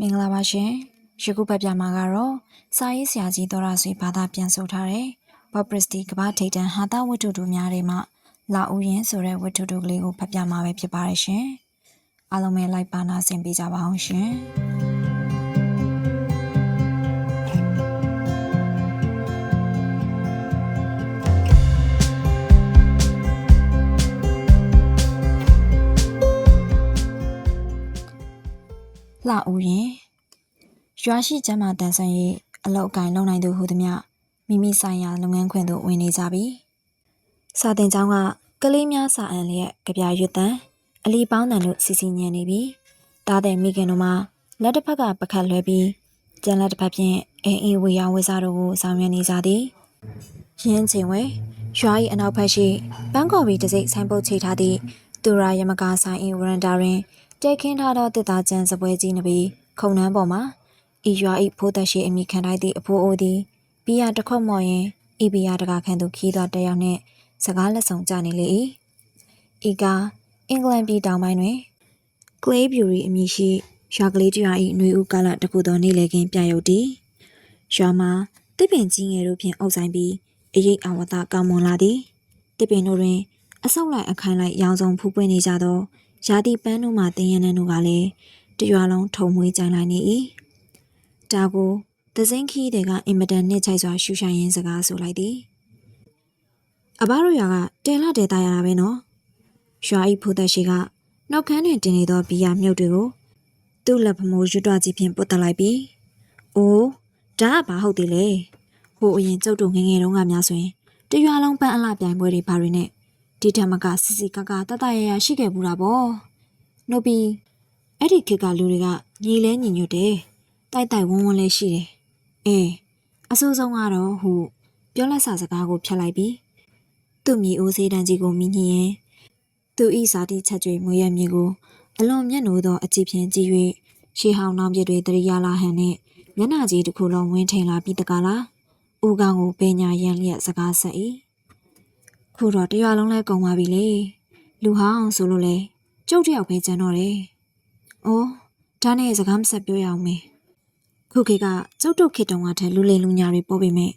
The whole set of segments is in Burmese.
မင်္ဂလာပါရှင်ယခုဖတ်ပြမှာကတော့စာရေးဆရာကြီးသောရဆွေဘာသာပြန်ဆိုထားတဲ့ဘော့ပရစ်တီကဘာထိတ်တန်ဟာတာဝတ္ထုတို့များတွေမှာလာဦးရင်ဆိုတဲ့ဝတ္ထုတို့ကလေးကိုဖတ်ပြမှာပဲဖြစ်ပါတယ်ရှင်အားလုံးပဲလိုက်ပါနာဆင်ပေးကြပါအောင်ရှင် လာဦးရင်ရွာရှိကျမ်းမာတန်ဆန်းရေးအလောက်အကင်လုံနိုင်သူဟုသည်မြမိမိဆိုင်ရာလုပ်ငန်းခွင်သို့ဝင်နေကြပြီ။စာတင်ကျောင်းကကလေးများစာအံလျက်ကပြရွတ်တန်အလီပေါင်းတန်တို့စီစီညံနေပြီ။တားတဲ့မိခင်တို့မှလက်တစ်ဖက်ကပကတ်လွှဲပြီးကျန်လက်တစ်ဖက်ဖြင့်အင်းအင်းဝေယဝေစားတို့ကိုဆောင်ရွက်နေကြသည်။ရင်းချင်းဝဲရွာ၏အနောက်ဘက်ရှိဘန်ကော်ဘီတစ်စိတ်ဆိုင်ပုတ်ချိထားသည့်သူရာယမကာဆိုင်၏ဝရန်တာတွင် တဲခင်းထားသောတစ်သားကျန်စပွဲကြီးနှပြီးခုံနှန်းပေါ်မှာဤရွာဤဖိုးသက်ရှိအမိခံထိုက်သည့်အဖိုးအိုသည်ဘီယာတစ်ခွက်မော်ရင်ဤဘီယာတကာခန့်သူခီးသွားတစ်ယောက်နှင့်စကားလက်ဆောင်ကြနေလေ၏ဤကအင်္ဂလန်ပြည်တောင်ပိုင်းတွင် Clay Bury အမည်ရှိရွာကလေးတစ်ရွာ၏ຫນွေဦးကာလတစ်ခုသောနေ့လည်ခင်းပြရုပ်တည်ရွာမှာတစ်ပင်ကြီးငယ်တို့ဖြင့်အုပ်ဆိုင်ပြီးအရေးအဝတကောင်းမွန်လာသည်တစ်ပင်တို့တွင်အဆုတ်လိုက်အခိုင်လိုက်ရောင်စုံဖူးပွင့်နေကြသော ရာသီပန်းတို့မှတင်းရနန်းတို့ကလည်းတရွာလုံးထုံမွေးကြိုင်လိုက်နေ၏ဒါကိုသစင်းခီးတွေကအင်မတန်နှစ်ချိုက်စွာရှူဆိုင်ရင်းစကားဆိုလိုက်သည်အဘတို့ရွာကတဲလာတဲသားရတာပဲနော်ရွာဤဖိုးသက်ရှိကနှုတ်ခမ်းတွင်တင်နေသောဘီယာမြုပ်တွေကိုသူ့လက်ဖမိုးရွတ်တွကြီးဖြင့်ပုတ်တက်လိုက်ပြီးအိုးဒါကဘာဟုတ်သေးလဲဟိုအရင်ကျုပ်တို့ငယ်ငယ်တုန်းကများဆိုရင်တရွာလုံးပန်းအလှပြိုင်ပွဲတွေဘာတွေနဲ့ ဒီထက်မကစစ်စစ်ကကတတရရရှိခဲ့ဘူးတာပေါ့နှုတ်ပြီးအဲ့ဒီခေတ်ကလူတွေကညီလဲညီညွတ်တယ်တိုက်တိုက်ဝန်းဝန်းလေးရှိတယ်အေးအဆိုးဆုံးကတော့ဟိုပြောလက်စာစကားကိုဖျက်လိုက်ပြီးသူ့မြေအိုးစေးတန်းကြီးကိုမြင်ညင်ရင်သူဤစာတိချက်ကျွေမွေရမြေကိုအလွန်မျက်နှိုးသောအကြည့်ဖြင့်ကြည့်၍ရှေးဟောင်းနောင်ပြစ်တွေတရိယာလာဟန်နှင့်မျက်နှာကြီးတစ်ခုလုံးဝင်းထိန်လာပြီးတကလားဦးကောင်ကိုပညာရန်လျက်စကားဆက်၏ ခုတော့တရွာလုံးလဲကုန်ပါပြီလေလူဟောင်းဆိုလို့လေကျုပ်တယောက်ပဲကျန်တော့တယ်။အော်ဒါနဲ့စကားမဆက်ပြောရအောင်မေ။ခုခေတ်ကကျုပ်တို့ခေတ်တုန်းကတည်းလူလိမ်လူညာတွေပေါ်ပေမဲ့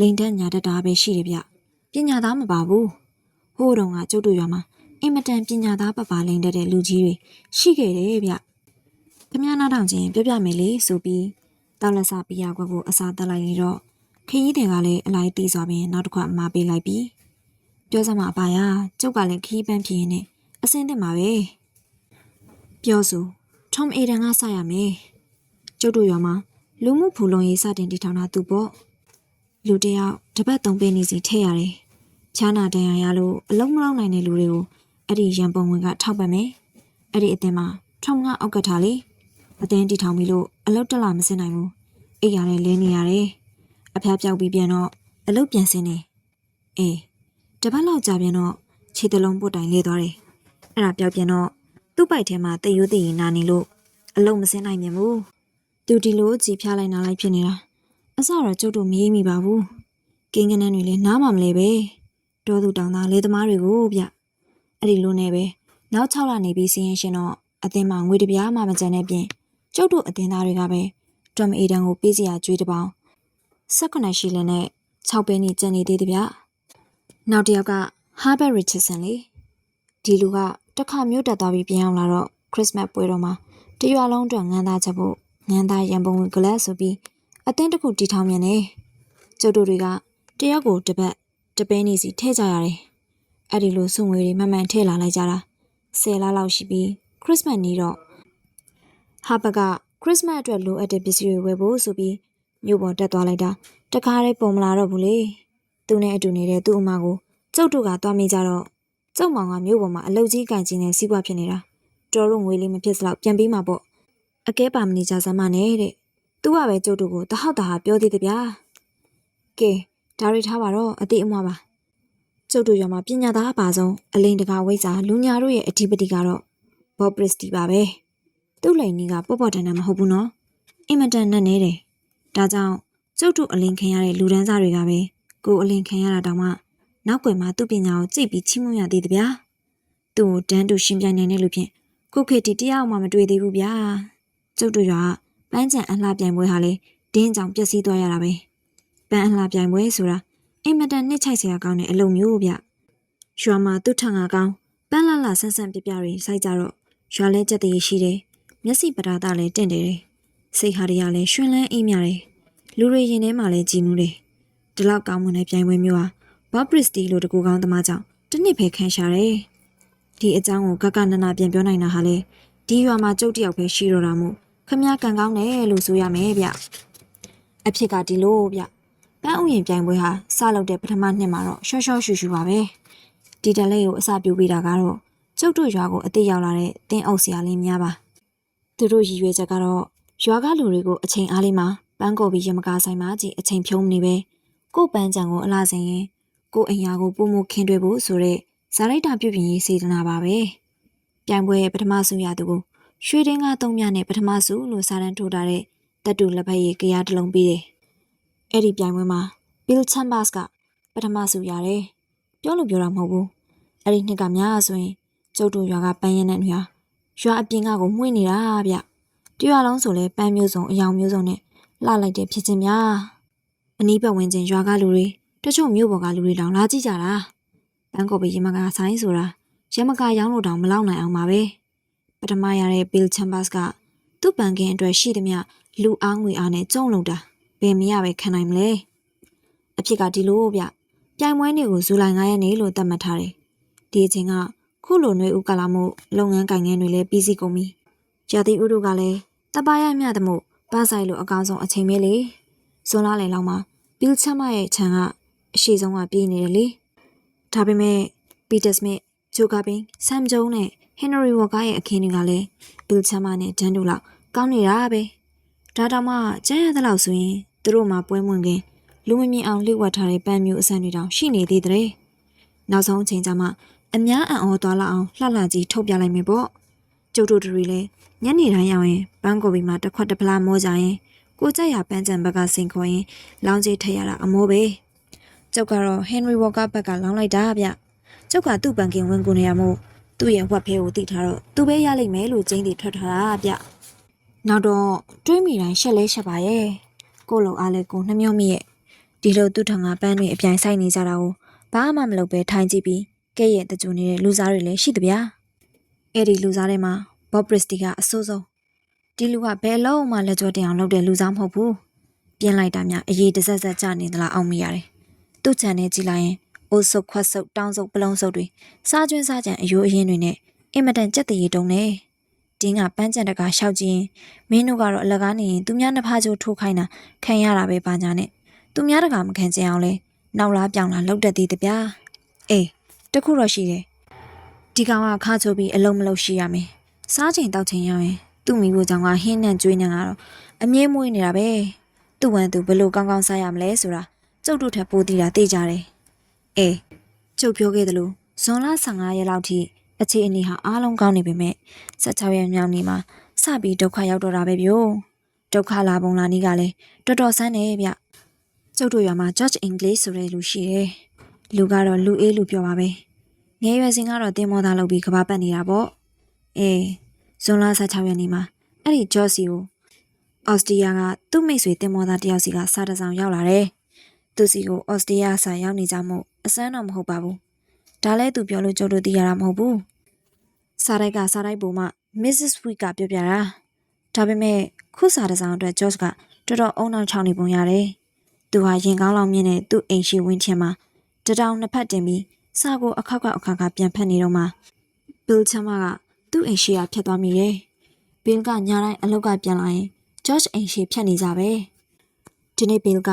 လိန်တက်ညာတက်တာပဲရှိတယ်ဗျ။ပညာသားမပါဘူး။ဟိုးတုန်းကကျုပ်တို့ရွာမှာအင်မတန်ပညာသားပပလိန်တက်တဲ့လူကြီးတွေရှိခဲ့တယ်ဗျ။ခမည်းနားထောင်ချင်းပြောပြမယ်လေဆိုပြီးတောက်လက်စာပြရကွက်ကိုအစာတက်လိုက်ရင်တော့ခရီးတွေကလည်းအလိုက်တီးစွာပင်နောက်တစ်ခွက်မှာပေးလိုက်ပြီး ပြောစမ်းမအပါရကျုပ်ကလည်းခရီးပန်းဖြစ်ရင်နဲ့အစင်းတင်ပါပဲပြောဆိုထုံအေဒန်ကစရမယ်ကျုပ်တို့ရွာမှာလူမှုဖူလုံရေးစတင်တည်ထောင်တာသူပေါ့လူတယောက်တပတ်သုံးပေးနေစီထည့်ရတယ်ချားနာတန်ရရလို့အလုံးမလောက်နိုင်တဲ့လူတွေကိုအဲ့ဒီရန်ပုံဝင်ကထောက်ပံ့မယ်အဲ့ဒီအတင်းမှာထုံကအောက်ကထားလေအတင်းတည်ထောင်ပြီလို့အလုတ်တက်လာမစင်နိုင်ဘူးအိတ်ရလဲလဲနေရတယ်အဖျားပြောက်ပြီးပြန်တော့အလုတ်ပြန်စင်းနေအေး တပတ်လောက်ကြာပြန်တော့ခြေတလုံးပုတ်တိုင်လဲသွားတယ်အဲ့ဒါပြောက်ပြန်တော့သူ့ပိုက်ထဲမှာတရွတည်နာနေလို့အလုံးမစင်းနိုင်မြန်ဘူးသူဒီလိုကြည်ဖြားလိုက်နာလိုက်ဖြစ်နေတာအစတော့ကျုပ်တို့မရေးမိပါဘူးကင်းကနန်းတွေလည်းနားမမလဲပဲတောသူတောင်သားလေသမားတွေကိုဗျအဲ့ဒီလိုနဲ့ပဲနောက်6လနေပြီးစီးရင်ရှင်တော့အသင်းမှာငွေတပြားမှမကျန်တဲ့ပြင်ကျုပ်တို့အသင်းသားတွေကပဲဒရမ်အေဒန်ကိုပေးစရာကြွေးတစ်ပေါင်း18ရှိလနဲ့6ပဲနေကျန်နေသေးတယ်ဗျ နောက်တစ်ယောက်ကဟာဘတ်ရစ်ချစ်ဆန်လေဒီလူကတစ်ခါမျိုးတက်သွားပြီးပြန်အောင်လာတော့ခရစ်စမတ်ပွဲတော်မှာတရွာလုံးအတွက်ငန်းသားချက်ဖို့ငန်းသားရံပုံဝင်ဂလက်ဆိုပြီးအတင်းတစ်ခုတီထောင်မြန်နေကျုပ်တို့တွေကတယောက်ကိုတစ်ပတ်တပဲနေစီထည့်ကြရတယ်အဲ့ဒီလိုစုငွေတွေမှန်မှန်ထည့်လာလိုက်ကြတာ10လလောက်ရှိပြီးခရစ်စမတ်နေ့တော့ဟာဘကခရစ်စမတ်အတွက်လိုအပ်တဲ့ပစ္စည်းတွေဝယ်ဖို့ဆိုပြီးမြို့ပေါ်တက်သွားလိုက်တာတခါတည်းပုံမလာတော့ဘူးလေ သူနဲ့အတူနေတဲ့သူ့အမကိုကျုပ်တို့ကသွားမိကြတော့ကျုပ်မောင်ကမြို့ပေါ်မှာအလုတ်ကြီးကန်ကြီးနဲ့စီးပွားဖြစ်နေတာတော်တို့ငွေလေးမဖြစ်စလောက်ပြန်ပေးမှာပေါ့အကဲပါမနေကြစမ်းမနဲ့တဲ့သူကပဲကျုပ်တို့ကိုတဟောက်တဟာပြောသေးတယ်ဗျာကဲဒါရီထားပါတော့အတိအမွားပါကျုပ်တို့ရွာမှာပညာသားအပါဆုံးအလိန်တကာဝိဇ္ဇာလူညာတို့ရဲ့အဓိပတိကတော့ဘော့ပရစ်တီပါပဲသူ့လိန်ကြီးကပေါ့ပေါ့တန်တန်မဟုတ်ဘူးနော်အင်မတန်နဲ့နေတယ်ဒါကြောင့်ကျုပ်တို့အလင်ခံရတဲ့လူဒန်းစားတွေကပဲ ကိုယ်အလင်ခံရတာတောင်မှနောက်ွယ်မှာသူ့ပညာကိုကြိတ်ပြီးချီးမွမ်းရသေးတယ်ဗျာသူ့ကိုတန်းတူရှင်းပြနိုင်တဲ့လူဖြင့်ခုခေတ်တီတယောက်မှမတွေ့သေးဘူးဗျာကျုပ်တို့ကဘပန်းချံအလှပြိုင်ပွဲဟာလေဒင်းကြောင့်ပျက်စီးသွားရတာပဲပန်းအလှပြိုင်ပွဲဆိုတာအိမ်မတန်နှစ်ချိုက်စရာကောင်းတဲ့အလုပ်မျိုးဗျရွာမှာသူ့ထငါကောင်းပန်းလာလာဆန်းဆန်းပြပြတွေစိုက်ကြတော့ရွာလဲကြက်တည်ရှိတယ်မျက်စိပဒါသားလည်းတင့်တယ်စိတ်ဟာတွေကလည်းရွှင်လန်းအေးမြတယ်လူတွေရင်ထဲမှာလည်းကြည်နူးတယ် ဒီလောက်ကောင်းမွန်တဲ့ပြိုင်ပွဲမျိုးဟာဘော့ပရစ်တီလိုတကူကောင်းသမားကြောင့်တစ်နှစ်ပဲခံရှာတယ်ဒီအကြောင်းကိုကကနနာပြန်ပြောနိုင်တာဟာလေဒီရွာမှာကျုပ်တယောက်ပဲရှိတော့တာမို့ခမည်းကန်ကောင်းတယ်လို့ဆိုရမယ်ဗျအဖြစ်ကဒီလိုဗျပန်းဥယျင်ပြိုင်ပွဲဟာစလုပ်တဲ့ပထမနှစ်မှာတော့ရှော့ရှော့ရှူရှူပါပဲဒီတလေးကိုအစပြုပေးတာကတော့ကျုပ်တို့ရွာကိုအစ်စ်ရောက်လာတဲ့တင်းအုပ်ဆရာလေးများပါသူတို့ရည်ရွယ်ချက်ကတော့ရွာကလူတွေကိုအချိန်အားလေးမှာပန်းကိုပြီးရမကားဆိုင်မှာကြည့်အချိန်ဖြုံးနေပဲ ကို့ပန်းချံကိုအလားစင်ရင်ကို့အိမ်ယာကိုပုံမခင်းတွေ့ဖို့ဆိုတဲ့ဇာလိုက်တာပြုပြင်ရေးစေတနာပါပဲပြိုင်ပွဲရဲ့ပထမဆုရသူကိုရွှေတင်းကားသုံးမြနဲ့ပထမဆုလို့စာတန်းထိုးထားတဲ့တက်တူလက်ဖက်ရည်ကြရားတစ်လုံးပေးတယ်အဲ့ဒီပြိုင်ပွဲမှာ Bill Chambers ကပထမဆုရတယ်ပြောလို့ပြောတာမဟုတ်ဘူးအဲ့ဒီနှစ်ကများဆိုရင်ကျုပ်တို့ရွာကပန်းရင်တဲ့နေရာရွာအပြင်ကကိုမှွေးနေတာဗျတရွာလုံးဆိုလဲပန်းမျိုးစုံအယောင်မျိုးစုံနဲ့လှလိုက်တဲ့ဖြစ်ချင်းများ အနီးပတ်ဝန်းကျင်ရွာကလူတွေတချို့မြို့ပေါ်ကလူတွေတောင်လာကြည့်ကြတာပန်းကော်ပီရမကဆိုင်ဆိုတာရမကရောင်းလို့တောင်မလောက်နိုင်အောင်ပါပဲပထမရတဲ့ Bill Chambers ကသူ့ပန်ကင်အတွက်ရှိသမျှလူအားငွေအားနဲ့ကြုံလုံတာဘယ်မရပဲခံနိုင်မလဲအဖြစ်ကဒီလိုဗျပြိုင်ပွဲနေ့ကိုဇူလိုင်9ရက်နေ့လို့သတ်မှတ်ထားတယ်ဒီအချိန်ကခုလိုနှွေဦးကလာမှုလုပ်ငန်းကိုင်ငန်းတွေလည်းပြီးစီးကုန်ပြီကြာတိဥတို့ကလည်းတပားရမြသမှုပန်းဆိုင်လိုအကောင်ဆုံးအချိန်ပဲလေဇွန်လလယ်လောက်မှာ ဘီလ်ချမ်မရဲ့ခြံကအရှိဆုံးကပြေးနေတယ်လေဒါပေမဲ့ပီတာစမစ်ဂျိုကာပင်ဆမ်ဂျုံနဲ့ဟင်နရီဝါကာရဲ့အခင်းတွေကလည်းဘီလ်ချမ်မနဲ့ဒန်တို့လောက်ကောင်းနေတာပဲဒါတောင်မှကျန်းရတဲ့လောက်ဆိုရင်သူတို့မှပွဲမွင်ခင်လူမမြင်အောင်လှိဝတ်ထားတဲ့ပန်းမျိုးအစံတွေတောင်ရှိနေသေးတယ်နောက်ဆုံးအချိန်ကျမှအများအံ့ဩသွားလောက်အောင်လှလှကြီးထုတ်ပြလိုက်မယ်ပေါ့ကျုပ်တို့တွေလည်းညနေတိုင်းရောက်ရင်ပန်းကိုဘီမှာတစ်ခွက်တစ်ဖလားမိုးကြရင် ကိုကြက်ရပန်းကြံဘက်ကစင်ခေါ်ရင်လောင်းကြီးထည့်ရတာအမိုးပဲကျုပ်ကတော့ဟန်နရီဝါကာဘက်ကလောင်းလိုက်တာဗျကျုပ်ကသူ့ပန်ကင်ဝင်ကုန်နေရမို့သူ့ရဲ့ဝက်ဖဲကိုတိထားတော့သူပဲရလိမ့်မယ်လို့ကျင်းတီထွက်ထားတာဗျနောက်တော့တွေးမိတိုင်းရှက်လဲရှက်ပါရဲ့ကို့လုံအားလဲကိုနှမျောမိရဲ့ဒီလိုသူ့ထံကပန်းတွေအပြိုင်ဆိုင်နေကြတာကိုဘာမှမလုပ်ပဲထိုင်ကြည့်ပြီးကဲ့ရဲ့တကြူနေတဲ့လူစားတွေလည်းရှိတဗျာအဲ့ဒီလူစားတွေမှာဘော့ပရစ်တီကအဆိုးဆုံး ဒီလူကဘယ်လုံးမှလက်ကြောတင်အောင်လုပ်တဲ့လူစားမဟုတ်ဘူးပြင်းလိုက်တာများအရေးတစက်စက်ကြနေသလားအောင်မရတယ်သူ့ချန်နဲ့ကြည့်လိုက်ရင်အိုးဆုပ်ခွက်ဆုပ်တောင်းဆုပ်ပလုံးဆုပ်တွေစားကျွင်းစားကြံအယိုးအရင်တွေနဲ့အင်မတန်ကြက်တရီတုံနေတင်းကပန်းကြံတကာရှောက်ကြည့်ရင်မင်းတို့ကတော့အလကားနေရင်သူများနှစ်ဖားချိုးထိုးခိုင်းတာခံရတာပဲပါညာနဲ့သူများတကာမခံကြအောင်လဲနောက်လားပြောင်လားလှုပ်တတ်သေးတဗျာအေးတခုတော့ရှိတယ်ဒီကောင်ကခါချိုးပြီးအလုံးမလုံးရှိရမယ်စားချိန်တောက်ချိန်ရောက်ရင် သူ့မိဖို့ကြောင့်ကဟင်းနဲ့ကျွေးနေကတော့အမြဲမွေးနေတာပဲသူ့ဝန်သူဘယ်လိုကောင်းကောင်းစားရမလဲဆိုတာကျုပ်တို့ထပ်ပိုးတည်တာသိကြတယ်အေးကျုပ်ပြောခဲ့သလိုဇွန်လ15ရက်လောက်ထိအခြေအနေဟာအားလုံးကောင်းနေပေမဲ့16ရက်မြောက်နေ့မှာစပြီးဒုက္ခရောက်တော့တာပဲဗျို့ဒုက္ခလာပုံလာနည်းကလည်းတော်တော်ဆန်းနေဗျကျုပ်တို့ရွာမှာ George English ဆိုတဲ့လူရှိတယ်လူကတော့လူအေးလူပြောပါပဲငယ်ရွယ်စဉ်ကတော့တင်းမောသားလုပ်ပြီးကဘာပတ်နေတာပေါ့အေး ဇွန်လ16ရက်နေ့မှာအဲ့ဒီ George စီကိုအော်စတြေးလျကသူ့မိတ်ဆွေတင်းမောသားတယောက်စီကစားတစောင်ရောက်လာတယ်သူစီကိုအော်စတြေးလျဆိုင်ရောက်နေကြမှုအစမ်းတော့မဟုတ်ပါဘူးဒါလဲသူပြောလို့ကျုပ်တို့သိရတာမဟုတ်ဘူးစားတိုက်ကစားတိုက်ပုံမှ Mrs. Week ကပြောပြတာဒါပေမဲ့ခုစားတစောင်အတွက် George ကတော်တော်အုံနောက်ချောင်းနေပုံရတယ်သူဟာရင်ကောင်းလောင်မြင့်တဲ့သူ့အိမ်ရှိဝင်းချင်မှာတတောင်နှစ်ဖက်တင်ပြီးစာကိုအခါခါအခါခါပြန်ဖက်နေတော့မှဘီလ်ချမ်းမက သူ့အိမ်ရှိရာဖြတ်သွားမိတယ်ဘီလ်ကညာတိုင်းအလောက်ကပြန်လာရင်ဂျော့ချ်အိမ်ရှိဖြတ်နေကြပဲဒီနေ့ဘီလ်က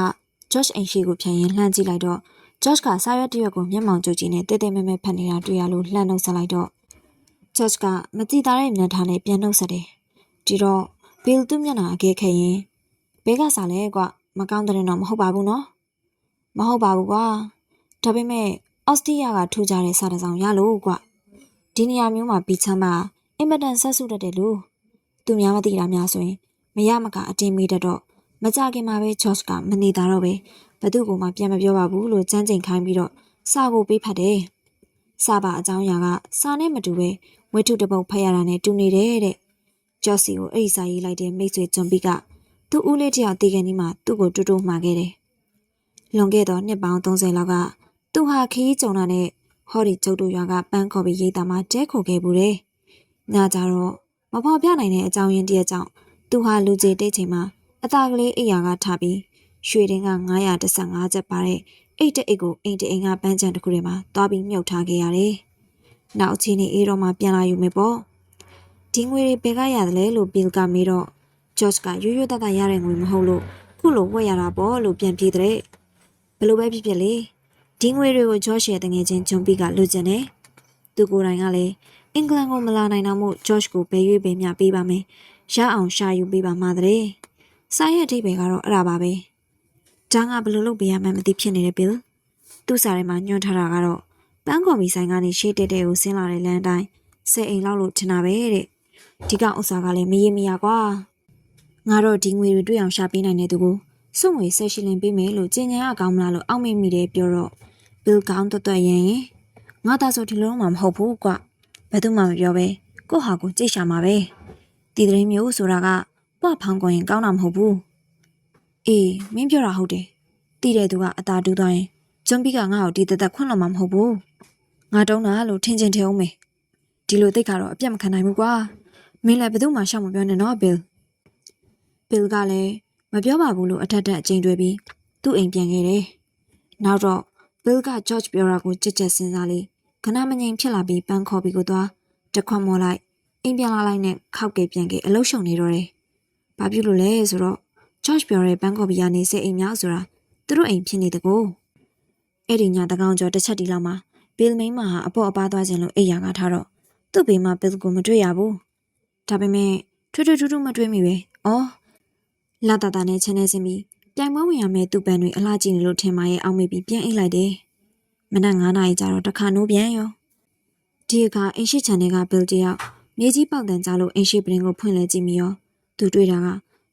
ဂျော့ချ်အိမ်ရှိကိုဖြတ်ရင်လှမ်းကြည့်လိုက်တော့ဂျော့ချ်ကစာရွက်တစ်ရွက်ကိုမျက်မှောင်ကျုပ်ကြည့်နဲ့တဲတဲမဲမဲဖတ်နေတာတွေ့ရလို့လှမ်းနှုတ်ဆက်လိုက်တော့ဂျော့ချ်ကမတိတာတဲ့မျက်နှာနဲ့ပြန်နှုတ်ဆက်တယ်ဒီတော့ဘီလ်သူ့မျက်နှာအကဲခဲ့ရင်ဘဲကစားလဲကွမကောင်းတဲ့တော့မဟုတ်ပါဘူးနော်မဟုတ်ပါဘူးကွာဒါပေမဲ့အော်စတြေးလျကထူကြတဲ့စားတစောင်ရလို့ကွ ဒီနေရာမျိုးမှာဘီချမ်းကအင်မတန်ဆက်စုတတ်တယ်လို့သူများမသိတာများဆိုရင်မရမကအတင်းမေးတတ်တော့မကြခင်မှာပဲဂျော့ချ်ကမနေတာတော့ပဲဘသူ့ကိုမှပြန်မပြောပါဘူးလို့ကြမ်းကြိမ်ခိုင်းပြီးတော့စာကိုပေးဖတ်တယ်စာပါအကြောင်းအရာကစာနဲ့မတူပဲဝိထုတစ်ပုတ်ဖတ်ရတာနဲ့တူနေတယ်တဲ့ဂျော့စီကိုအဲ့ဒီစာရေးလိုက်တဲ့မိတ်ဆွေဂျွန်ပီကသူ့ဦးလေးတစ်ယောက်တေကန်ဒီမှာသူ့ကိုတူတူမှာခဲ့တယ်။လွန်ခဲ့တော့နှစ်ပေါင်း30လောက်ကသူဟာခီးကြုံတာနဲ့ ဟော်ဒီကျုပ်တို့ရွာကပန်းခေါ်ပြီးရိတ်တာမှာတဲခိုခဲ့ဘူးတယ်။ညကြတော့မဖော်ပြနိုင်တဲ့အကြောင်းရင်းတည်းအကြောင်းသူဟာလူကြီးတိတ်ချိန်မှာအသားကလေးအိယာကထားပြီးရွှေတင်းက915ချက်ပါတဲ့အိတ်တအိတ်ကိုအိမ်တအိမ်ကပန်းချံတစ်ခုထဲမှာသွားပြီးမြုပ်ထားခဲ့ရတယ်။နောက်အချိန်နဲ့အေးတော့မှပြန်လာယူမယ်ပေါ့။ဒီငွေတွေဘယ်ကရတယ်လဲလို့ဘီလ်ကမေးတော့ဂျော့ချ်ကရိုးရိုးသားသားရတဲ့ငွေမဟုတ်လို့ခုလိုဝက်ရတာပေါ့လို့ပြန်ပြေးတဲ့ဘယ်လိုပဲဖြစ်ဖြစ်လေ ဒီငွေတွေကိုဂျော့ချ်ရဲ့တငယ်ချင်းဂျွန်ပီကလိုချင်တယ်သူကိုယ်တိုင်ကလည်းအင်္ဂလန်ကိုမလာနိုင်တော့မို့ဂျော့ချ်ကိုဘယ်ရွေးပင်မျှပေးပါမယ်ရအောင်ရှာယူပေးပါမှာတဲ့စာရဲ့အဓိပ္ပာယ်ကတော့အဲ့ဒါပါပဲဒါကဘယ်လိုလုပ်ပေးရမှန်းမသိဖြစ်နေတယ်ဘီလ်သူ့စာထဲမှာညွှန်ထားတာကတော့ပန်းကော်မီဆိုင်ကနေရှေ့တက်တဲ့ကိုဆင်းလာတဲ့လမ်းတိုင်းဆယ်အိမ်လောက်လို့ထင်တာပဲတဲ့ဒီကောင်ဥစ္စာကလည်းမရေမရကွာငါတော့ဒီငွေတွေတွေ့အောင်ရှာပေးနိုင်တဲ့သူကိုစွန့်ငွေဆက်ရှိလင်ပေးမယ်လို့ကြင်ညာရကောင်းမလားလို့အောက်မေ့မိတယ်ပြောတော့ ဘီလ်ကောင်းတွတ်တွတ်ရင်ငါသာဆိုဒီလိုမှမဟုတ်ဘူးကွဘယ်သူမှမပြောပဲကို့ဟာကိုကြိတ်ရှာမှာပဲဒီတရင်မျိုးဆိုတာကပွားဖောင်းကုန်ရင်ကောင်းတာမဟုတ်ဘူးအေးမင်းပြောတာဟုတ်တယ်တီးတဲ့သူကအသာတူးသွားရင်ဂျွန်ပီကငါ့ကိုဒီတသက်ခွန့်လို့မှမဟုတ်ဘူးငါတုံးတာလို့ထင်ချင်ထင်အောင်မေဒီလိုသိကတော့အပြတ်မခံနိုင်ဘူးကွာမင်းလည်းဘယ်သူမှရှောက်မပြောနဲ့နော်ဘီလ်ဘီလ်ကလည်းမပြောပါဘူးလို့အထက်ထက်အချိန်တွေပြီးသူ့အိမ်ပြန်ခဲ့တယ်။နောက်တော့ ဘီလ်ကဂျော့ချ်ပြောတာကိုကြက်ကြက်စဉ်းစားလေးခဏမငြိမ်ဖြစ်လာပြီးပန်းခေါ်ပြီးကိုသွားတစ်ခွက်မော်လိုက်အိမ်ပြန်လာလိုက်နဲ့ခောက်ကေပြန်ကေအလုရှုံနေတော့တယ်။ဘာဖြစ်လို့လဲဆိုတော့ဂျော့ချ်ပြောတဲ့ပန်းခေါ်ပြီးကနေစိတ်အိမ်များဆိုတာသူတို့အိမ်ဖြစ်နေတကူ။အဲ့ဒီညတကောင်ကျော်တစ်ချက်တီလောက်မှာဘီလ်မိန်းမဟာအပေါ့အပါသွားခြင်းလို့အိယာကထားတော့သူ့ဘေးမှာဘီလ်ကိုမတွေ့ရဘူး။ဒါပေမဲ့ထွတ်ထွတ်ထူးထူးမတွေ့မိပဲ။အော်လာတာတာနဲ့ချန်နေစင်ပြီး ပြိုင်ပွဲဝင်ရမယ့်သူ့ပန်းတွေအလှကြည့်နေလို့ထင်ပါရဲ့အောက်မေ့ပြီးပြန်အိတ်လိုက်တယ်။မနက်9နာရီကျတော့တခါနိုးပြန်ရော။ဒီအခါအင်ရှိချန်တဲ့ကဘီလ်တယောက်မြေကြီးပေါက်တန်ကြလို့အင်ရှိပရင်ကိုဖွင့်လဲကြည့်မိရောသူတွေ့တာက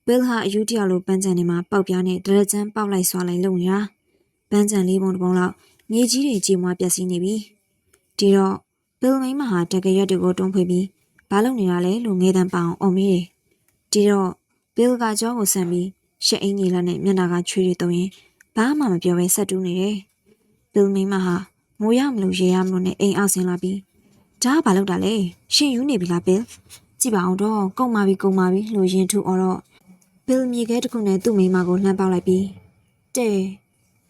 ဘီလ်ဟာအယူတယောက်လိုပန်းချန်နေမှာပေါက်ပြားနဲ့ဒရကြမ်းပေါက်လိုက်ဆွာလိုက်လုံနေတာ။ပန်းချန်လေးပုံတစ်ပုံလောက်မြေကြီးတွေကြီးမွားပျက်စီးနေပြီ။ဒီတော့ဘီလ်မိန်းမဟာတကယ်ရွက်တွေကိုတွန်းဖွေပြီးဘာလုပ်နေတာလဲလို့ငေးတန်းပအောင်អော်မိတယ်။ဒီတော့ဘီလ်ကကြောကိုဆန်ပြီး ရှက်အင်းကြီးလာနဲ့မျက်နှာကချွေးတွေတုံရင်ဘာမှမပြောဘဲဆက်တူးနေတယ်။ဘီလ်မိမဟာမိုးရမလို့ရေရမလို့နဲ့အိမ်အောက်ဆင်းလာပြီးဒါကဘာလုပ်တာလဲရှင်ယူနေပြီလားဘီလ်ကြည့်ပါအောင်တော့ကုန်ပါပြီကုန်ပါပြီလို့ရင်ထူအော်တော့ဘီလ်မြေခဲတစ်ခုနဲ့သူ့မိမကိုလှမ်းပေါက်လိုက်ပြီးတဲ့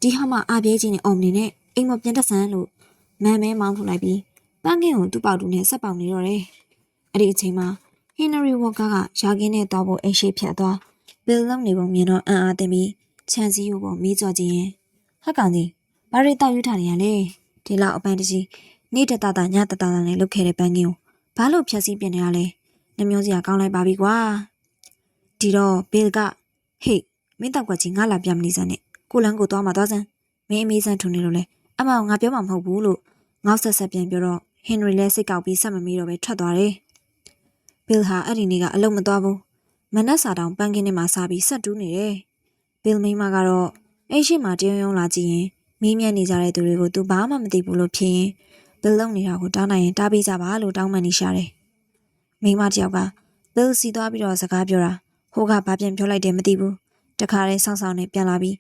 ဒီဟာမှအပြဲကြီးနဲ့အော်မနေနဲ့အိမ်မပြန်တက်ဆန်းလို့မန်မဲမောင်းထုတ်လိုက်ပြီးပန်းကင်းကိုသူ့ပေါက်တူနဲ့ဆက်ပေါက်နေတော့တယ်။အဲ့ဒီအချိန်မှာဟင်နရီဝေါ်ကာကယာကင်းနဲ့တောက်ဖို့အိမ်ရှိဖြတ်သွား ဘီလ်လုံးနေပုံမြင်တော့အံ့အားသင့်ပြီးခြံစည်းကိုပေါ်မေးကြော်ကြည့်ရင်ဟက်ကောင်ကြီးဘာတွေတောက်ယူထားနေရလဲဒီလောက်အပန်းတကြီးနေ့တတတာညတတတာနဲ့လုတ်ခဲ့တဲ့ပန်းကင်းကိုဘာလို့ဖြတ်စည်းပြင်နေရလဲနှမျိုးစရာကောင်းလိုက်ပါပြီကွာဒီတော့ဘီလ်ကဟေးမင်းတောက်ကကြီးငါလာပြမနေစမ်းနဲ့ကိုလန်းကိုသွားမှသွားစမ်းမင်းအမေးစမ်းထုံနေလို့လဲအမောင်ငါပြောမှာမဟုတ်ဘူးလို့ငေါက်ဆက်ဆက်ပြန်ပြောတော့ဟင်နရီလည်းစိတ်ကောက်ပြီးဆက်မမေးတော့ပဲထွက်သွားတယ်ဘီလ်ဟာအဲ့ဒီနေ့ကအလုံးမသွားဘူး မနက်စာတောင်ပန်းကင်းထဲမှာစားပြီးဆက်တူးနေတယ်ဘီလ်မိန်းမကတော့အဲ့ရှိမှတရုံရုံလာကြည့်ရင်မီးမြတ်နေကြတဲ့သူတွေကိုသူဘာမှမသိဘူးလို့ဖြစ်ရင်ဘီလ်လုံနေတာကိုတားနိုင်ရင်တားပေးကြပါလို့တောင်းပန်နေရှာတယ်မိန်းမတစ်ယောက်ကဘီလ်စီသွားပြီးတော့စကားပြောတာဟိုကဘာပြန်ပြောလိုက်တယ်မသိဘူးတခါတည်းစောင့်ဆောင်နေပြန်လာပြီး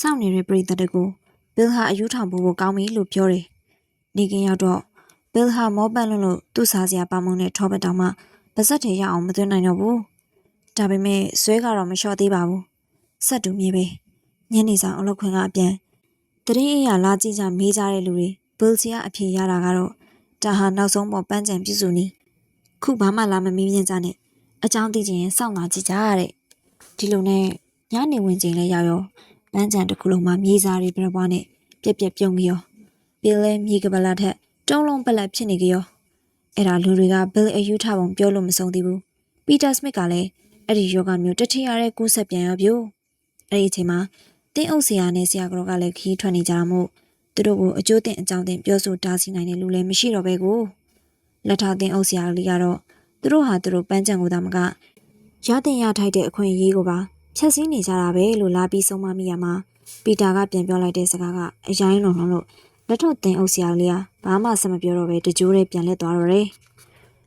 စောင့်နေတဲ့ပရိသတ်တွေကိုဘီလ်ဟာအယူထောင်ဖို့ကိုကောင်းပြီလို့ပြောတယ်နေကင်းရောက်တော့ဘီလ်ဟာမောပန့်လွန်းလို့သူ့စားစရာပါမုံနဲ့ထောပတ်တောင်မှပါဇက်တွေရအောင်မသွင်းနိုင်တော့ဘူး ဒါပေမဲ့ဇွဲကတော့မလျှော့သေးပါဘူးဆက်တူမြေပဲညနေဆောင်အလုပ်ခွင်ကအပြန်တရင်အရာလာကြည့်ကြမေးကြတဲ့လူတွေဘီလ်စီကအဖြေရတာကတော့ဒါဟာနောက်ဆုံးပေါ်ပန်းချံပြည့်စုံနီခုဘာမှလာမမေးမြန်းကြနဲ့အကြောင်းသိချင်ရင်စောင့်လာကြည့်ကြရတဲ့ဒီလိုနဲ့ညနေဝင်ချိန်လဲရောက်ရောပန်းချံတစ်ခုလုံးမှာမြေစာတွေပြပွားနဲ့ပြက်ပြက်ပြုံးကြောဘီလ်လည်းမြေကပလာထက်တုံးလုံးပလက်ဖြစ်နေကြောအဲ့ဒါလူတွေကဘီလ်အယူထပုံပြောလို့မဆုံးသေးဘူးပီတာစမစ်ကလည်း အဲ့ဒီယောဂမျိုးတထင်ရတဲ့ကူးဆက်ပြန်ရောပြို့အဲ့ဒီအချိန်မှာတင်းအုပ်ဆရာနဲ့ဆရာကတော့ကလည်းခီးထွက်နေကြတာမို့သူတို့ကိုအကျိုးတင်အကြောင်းတင်ပြောဆိုတားစီနိုင်တဲ့လူလည်းမရှိတော့ပဲကိုလက်ထောက်တင်းအုပ်ဆရာလေးကတော့သူတို့ဟာသူတို့ပန်းချံကိုသာမကရတင်ရထိုက်တဲ့အခွင့်အရေးကိုပါဖြတ်စည်းနေကြတာပဲလို့လာပြီးဆုံးမမိရမှာပီတာကပြန်ပြောလိုက်တဲ့စကားကအရင်လုံးလုံးလို့လက်ထောက်တင်အုပ်ဆရာလေးကဘာမှဆက်မပြောတော့ပဲတကြိုးနဲ့ပြန်လက်သွားတော့တယ်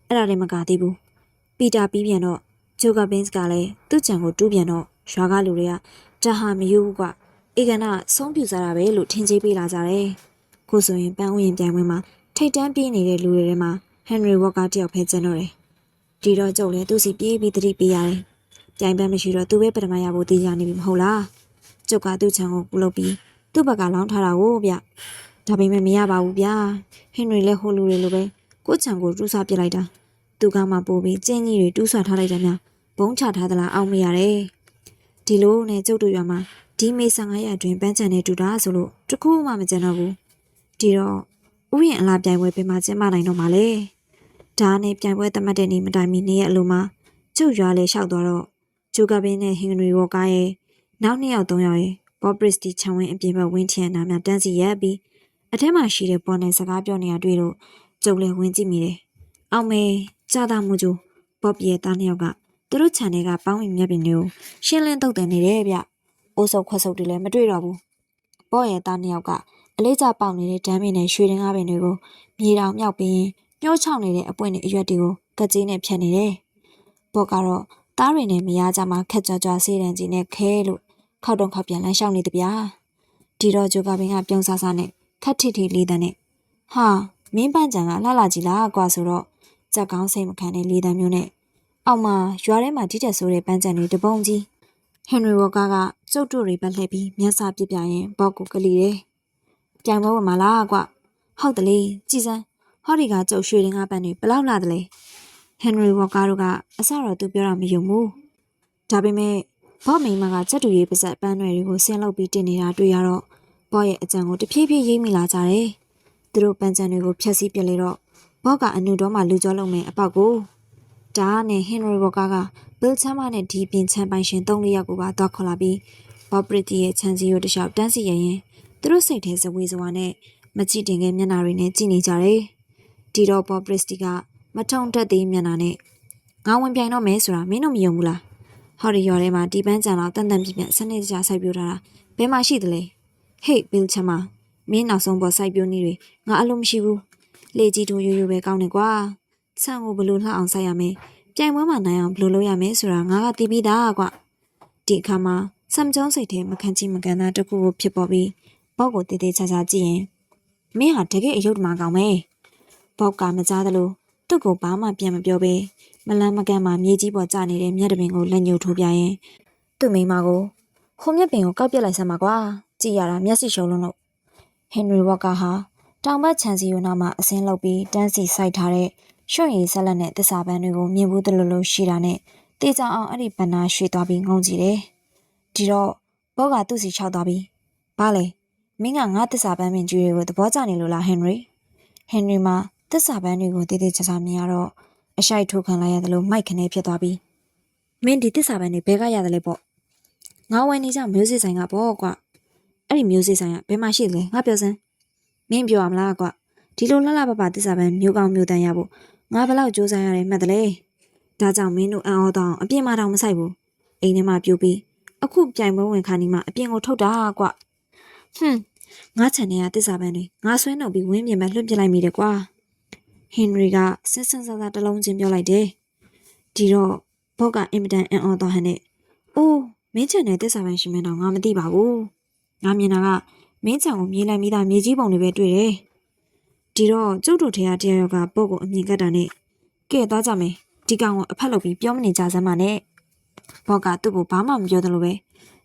အဲ့ဒါလည်းမကသေးဘူးပီတာပြီးပြန်တော့ ဂျိုဂါဘင်းစ်ကလည်းသူ့ကြံကိုတူးပြန်တော့ရွာကလူတွေကတဟာမယူဘူးကွအေကနာဆုံးပြူစားတာပဲလို့ထင်ကြေးပေးလာကြတယ်ခုဆိုရင်ပန်းဥယျာဉ်ပြိုင်ပွဲမှာထိတ်တန်းပြေးနေတဲ့လူတွေထဲမှာဟန်နရီဝါကာတယောက်ဖဲကျန်တော့တယ်ဒီတော့ကျုပ်လည်းသူ့စီပြေးပြီးတတိပေးရတယ်ပြိုင်ပန်းမရှိတော့သူပဲပထမရဖို့တည်ကြနေပြီမဟုတ်လားကျုပ်ကသူ့ချံကိုကုလုပ်ပြီးသူ့ဘက်ကလောင်းထားတာကိုဗျဒါပေမဲ့မရပါဘူးဗျာဟန်နရီလည်းဟိုလူတွေလိုပဲကိုယ့်ချံကိုတူးစားပစ်လိုက်တာသူကမှပို့ပြီးကျင်းကြီးတွေတူးဆွထားလိုက်တယ်များ ဘုံချထားသလားအောက်မရတယ်ဒီလိုနဲ့ကျုပ်တို့ရွာမှာဒီမေ15ရက်အတွင်းပန်းချန်နေတူတာဆိုလို့တခုမှမကြံတော့ဘူးဒီတော့ဥယျာဉ်အလားပြိုင်ပွဲပြင်မှာကျင်းပနိုင်တော့မှာလေဒါနဲ့ပြိုင်ပွဲသတ်မှတ်တဲ့နေ့မတိုင်မီနေ့ရက်အလိုမှာကျုပ်ရွာလေလျှောက်သွားတော့ဂျူကပင်းနဲ့ဟင်ဂရီဝေါ်ကားရဲ့နောက်နှစ်ယောက်သုံးယောက်ရဲ့ဘော့ပရစ်တီချန်ဝင်းအပြင်ဘက်ဝင်းချင်နာများတန်းစီရက်ပြီးအထက်မှာရှိတဲ့ပေါ်နဲ့စကားပြောနေရတွေ့လို့ကျုပ်လည်းဝင်ကြည့်မိတယ်အောင်မေကြာတာမှုကျူဘော့ပီရဲ့သားနှစ်ယောက်က သူတို့ခြံတွေကပေါင်းဝင်မြက်ပင်တွေကိုရှင်းလင်းတုတ်တင်နေတယ်ဗျ။အိုးဆုပ်ခွက်ဆုပ်တွေလည်းမတွေ့တော့ဘူး။ဘော့ရဲ့သားနှစ်ယောက်ကအလေးကျပေါက်နေတဲ့ဒမ်းပင်နဲ့ရွှေတင်ကားပင်တွေကိုမြေတောင်မြောက်ပြီးညှိုးချောင်းနေတဲ့အပွင့်တွေအရွက်တွေကိုကကြေးနဲ့ဖြတ်နေတယ်။ဘော့ကတော့သားတွေနဲ့မရကြမှာခက်ကြွကြွဆေးတန်ကြီးနဲ့ခဲလို့ခောက်တုံခောက်ပြန်လမ်းလျှောက်နေတဗျာ။ဒီတော့ဂျိုကပင်ကပြုံးဆဆနဲ့ခက်ထစ်ထစ်လေးတဲ့နဲ့ဟာမင်းပန့်ကြံကလှလာကြီးလားကွာဆိုတော့ကြက်ကောင်းစိတ်မခံတဲ့လေတံမျိုးနဲ့ အောက်မှာရွာထဲမှာဒီတက်ဆိုးတဲ့ပန်းချံတွေတပုံကြီးဟန်နရီဝါကာကကျုပ်တို့တွေပဲလှည့်ပြီးမျက်စာပစ်ပြရင်ဘောက်ကိုကလေးတယ်။ပြိုင်ပွဲဝင်မလားကွ။ဟုတ်တယ်လေကြည်စမ်းဟောဒီကကျုပ်ရွှေရင်ကပန်းတွေဘလောက်လာတယ်လဲ။ဟန်နရီဝါကာတို့ကအစတော့သူပြောတာမယုံဘူး။ဒါပေမဲ့ဘော့မိန်မကချက်တူရေးပါဇက်ပန်းတွေကိုဆင်းလုပ်ပြီးတင်နေတာတွေ့ရတော့ဘော့ရဲ့အကြံကိုတဖြည်းဖြည်းရိပ်မိလာကြတယ်။သူတို့ပန်းချံတွေကိုဖျက်ဆီးပစ်လေတော့ဘော့ကအနုတော်မှလူကြောလုံးမယ်အပေါက်ကို ဒါနဲ့ဟင်နရီဘော့ကာကဘီလ်ချမ်းမနဲ့ဒီပင်ချမ်းပိုင်ရှင်၃လေးယောက်ကိုပါတော့ခေါ်လာပြီးဘော့ပရစ်တီရဲ့ချန်စီယိုတလျှောက်တန်းစီရရင်သူတို့စိတ်ထဲဇဝေဇဝါနဲ့မကြည့်တင်ခဲ့မျက်နှာတွေနဲ့ကြည့်နေကြတယ်ဒီတော့ဘော့ပရစ်တီကမထုံတတ်သေးမျက်နှာနဲ့ငါဝင်ပြိုင်တော့မယ်ဆိုတာမင်းတို့မယုံဘူးလားဟော်ဒီရော်ထဲမှာဒီပန်းကြံတော့တန်တန်ပြပြစနစ်တကျစိုက်ပြိုးထားတာဘယ်မှာရှိသလဲဟေးဘီလ်ချမ်းမမင်းနောက်ဆုံးပေါ်စိုက်ပြိုးနေတွေငါအလိုမရှိဘူးလေကြီးတို့ရိုးရိုးပဲကောင်းနေကွာ ဆန်ကိုဘလို့လှအောင်ဆိုင်ရမယ်ပြိုင်ပွဲမှာနိုင်အောင်ဘလို့လုပ်ရမယ်ဆိုတာငါကသိပြီးသားကွာဒီအခါမှာဆမ်ဂျုံစိတ်ထဲမခံချိမကန်သားတစ်ခုကိုဖြစ်ပေါ်ပြီးဘောက်ကိုတေးသေးချာချာကြည့်ရင်မင်းဟာတကယ်အယုတ်တမကောင်ပဲဘောက်ကမကြားသလိုသူ့ကိုဘာမှပြန်မပြောဘဲမလန်းမကန်းမှမြေကြီးပေါ်ကျနေတဲ့မြက်တပင်ကိုလက်ညှိုးထိုးပြရင်သူ့မိန်းမကိုခုံမြက်ပင်ကိုကောက်ပြစ်လိုက်စမ်းပါကွာကြည်ရတာမျက်စိရှုံးလုံးလို့ဟင်နရီဝါကာဟာတောင်ဘက်ခြံစီယိုနာမှာအစင်းလုပ်ပြီးတန်းစီစိုက်ထားတဲ့ ရွှွန့်ရည်ဆက်လက်နဲ့တစ္ဆာပန်းတွေကိုမြင်ဘူးတလို့လို့ရှိတာနဲ့တေးကြအောင်အဲ့ဒီပန်းနာရွှေ့သွားပြီးငုံကြည့်တယ်။ဒီတော့ဘောကသူ့စီချောက်သွားပြီးဘာလဲမင်းကငါတစ္ဆာပန်းမင်းကြီးတွေကိုသဘောကျနေလို့လားဟန်နရီဟန်နရီမှာတစ္ဆာပန်းတွေကိုတေးသေးချာချာမြင်ရတော့အရှိုက်ထိုးခံလိုက်ရတယ်လို့မိုက်ခနဲဖြစ်သွားပြီးမင်းဒီတစ္ဆာပန်းတွေဘဲကရတယ်လေပေါ့ငါဝယ်နေကြမျိုးစစ်ဆိုင်ကပေါ့ကွာအဲ့ဒီမျိုးစစ်ဆိုင်ကဘယ်မှာရှိလဲငါပြောစမ်းမင်းပြောရမလားကွဒီလိုလှလှပပတစ္ဆာပန်မျိုးကောင်းမျိုးတန်ရဖို့ ငါဘလောက်စူးစမ်းရတယ်မှတ်တယ်လေဒါကြောင့်မင်းတို့အံ့ဩတော့အပြင်မှာတောင်မဆိုင်ဘူးအိမ်ထဲမှာပြူပြီးအခုပြိုင်ပွဲဝင်ခါနီမှာအပြင်ကိုထုတ်တာကွဟွန်းငါချန်နေရတစ္ဆာပန်တွေငါဆွဲနှုတ်ပြီးဝင်းပြင်မှာလွှတ်ပြလိုက်မိတယ်ကွာဟင်နရီကဆန်းဆန်းဆန်းဆန်းတစ်လုံးချင်းပြောလိုက်တယ်ဒီတော့ဘော့ကအင်မတန်အံ့ဩတော့ဟန်နဲ့အိုးမင်းချန်တဲ့တစ္ဆာပန်ရှိမှန်းတော့ငါမသိပါဘူးငါမြင်တာကမင်းချံကိုမြေးလိုက်မိတာမြေကြီးပုံတွေပဲတွေ့တယ်။ ဒီတော့ကျုပ်တို့ထဲကတရားရောက်ကပုတ်ကိုအမြင်ကတ်တာနဲ့ကဲသွားကြမယ်။ဒီကောင်ကိုအဖက်လုပ်ပြီးပြောမနေကြစမ်းပါနဲ့။ဘော့ကသူ့ကိုဘာမှမပြောသလိုပဲ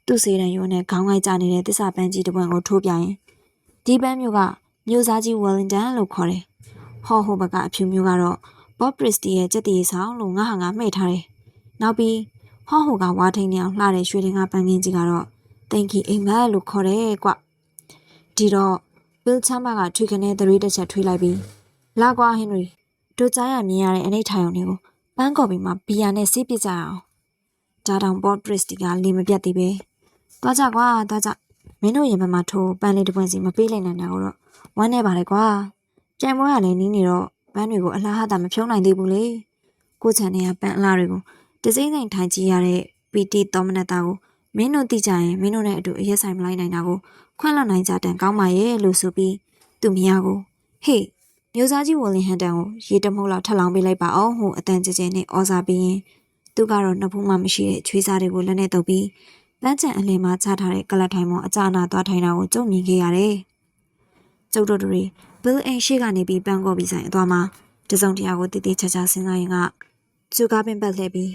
သူ့စေတံရိုးနဲ့ခေါင်းငိုက်ကြနေတဲ့တစ္ဆာပန်းကြီးတစ်ပွင့်ကိုထိုးပြရင်ဒီပန်းမျိုးကမျိုးစားကြီးဝယ်လင်တန်လို့ခေါ်တယ်။ဟောဟိုဘက်ကအဖြူမျိုးကတော့ဘော့ပရစ်တီရဲ့စက်တီဆောင်လို့ငါဟာငါမှဲ့ထားတယ်။နောက်ပြီးဟောဟိုကဝါထိန်နေအောင်လှတဲ့ရွှေတင်ကပန်းကင်းကြီးကတော့တင်ကီအိမ်မက်လို့ခေါ်တယ်ကွ။ဒီတော့ ဘီလ်ချမ်းမကထွေခနဲ့သရီတစ်ချက်ထွေးလိုက်ပြီးလာကွာဟင်နရီတို့ကြားရမြင်ရတဲ့အနိဋ္ဌာယုံတွေကိုပန်းကော်ပီမှာဘီယာနဲ့ဆေးပစ်ကြအောင်ဒါတောင်ဘော့ပရစ်တီကလေမပြတ်သေးပဲသွားကြကွာသွားကြမင်းတို့ရင်ဘက်မှာထိုးပန်းလေးတစ်ပွင့်စီမပေးလိုက်နိုင်တာကိုတော့ဝမ်းနေပါလေကွာကြံပွဲကလည်းနီးနေတော့ပန်းတွေကိုအလားဟာတာမဖြုံးနိုင်သေးဘူးလေကိုချန်နေကပန်းအလားတွေကိုတစိမ့်စိမ့်ထိုင်ကြည့်ရတဲ့ပီတီတော်မနတာကိုမင်းတို့သိကြရင်မင်းတို့နဲ့အတူအရက်ဆိုင်မလိုက်နိုင်တာကို ခွင့်လွှတ်နိုင်ကြတန်ကောင်းပါရဲ့လို့ဆိုပြီးသူမယားကိုဟေးမျိုးစားကြီးဝလင်ဟန်တန်ကိုရေတမုတ်လောက်ထပ်လောင်းပေးလိုက်ပါအောင်ဟိုအတန်ကြဲကြဲနဲ့ဩစာပြီးရင်သူသူကတော့နှစ်ဖူးမှမရှိတဲ့ချွေးစားတွေကိုလက်နဲ့တုပ်ပြီးပန်းချံအလယ်မှာချထားတဲ့ကလတ်ထိုင်ပေါ်အကြအနာသွားထိုင်တာကိုကြုံမြင်ခဲ့ရတယ်။ကျုပ်တို့တွေဘီလ်အိမ်ရှိကနေပြီးပန်းကော်ပြီးဆိုင်အသွားမှာတစုံတရာကိုတည်တည်ချာချာစဉ်းစားရင်ကကျူကားပင်ပတ်လှည့်ပြီး